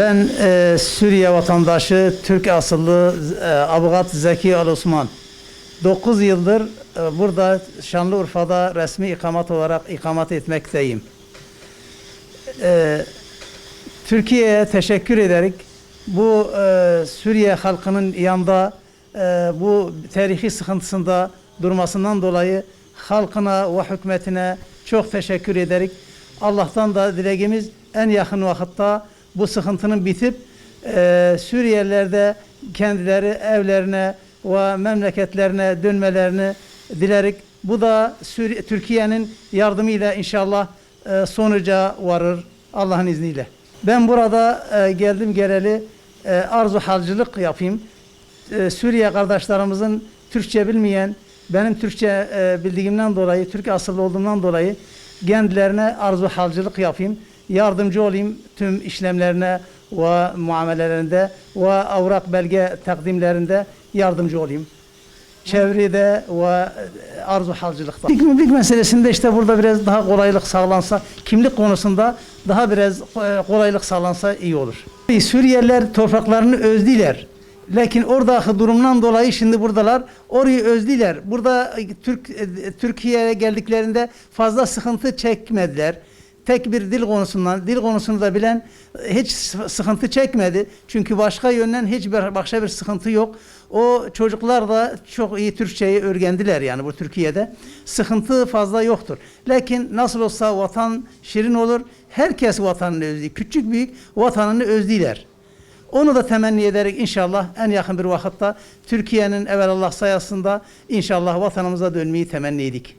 Ben e, Suriye vatandaşı, Türk asıllı e, avukat Zeki Al Osman. 9 yıldır e, burada Şanlıurfa'da resmi ikamet olarak ikamet etmekteyim. E, Türkiye'ye teşekkür ederek bu e, Suriye halkının yanında e, bu tarihi sıkıntısında durmasından dolayı halkına ve hükümetine çok teşekkür ederek Allah'tan da dileğimiz en yakın vakitte bu sıkıntının bitip e, Suriyeliler de kendileri evlerine ve memleketlerine dönmelerini dilerik. Bu da Türkiye'nin yardımıyla inşallah e, sonuca varır Allah'ın izniyle. Ben burada e, geldim geleli e, arzu halcılık yapayım. E, Suriye kardeşlerimizin Türkçe bilmeyen, benim Türkçe e, bildiğimden dolayı, Türk asıllı olduğumdan dolayı kendilerine arzu halcılık yapayım. Yardımcı olayım tüm işlemlerine ve muamelelerinde ve avrak belge takdimlerinde yardımcı olayım çevrede ve arzu halcılıkta. Kimlik meselesinde işte burada biraz daha kolaylık sağlansa, kimlik konusunda daha biraz e, kolaylık sağlansa iyi olur. Suriyeliler topraklarını özlüler. Lakin oradaki durumdan dolayı şimdi buradalar. Orayı özlüler. Burada e, Türk e, Türkiye'ye geldiklerinde fazla sıkıntı çekmediler tek bir dil konusundan, dil konusunu da bilen e, hiç sı- sıkıntı çekmedi. Çünkü başka yönden hiçbir başka bir sıkıntı yok. O çocuklar da çok iyi Türkçeyi öğrendiler yani bu Türkiye'de. Sıkıntı fazla yoktur. Lakin nasıl olsa vatan şirin olur. Herkes vatanını özlüyor. Küçük büyük vatanını özlüyorlar. Onu da temenni ederek inşallah en yakın bir vakitte Türkiye'nin evvelallah sayesinde inşallah vatanımıza dönmeyi temenni edik.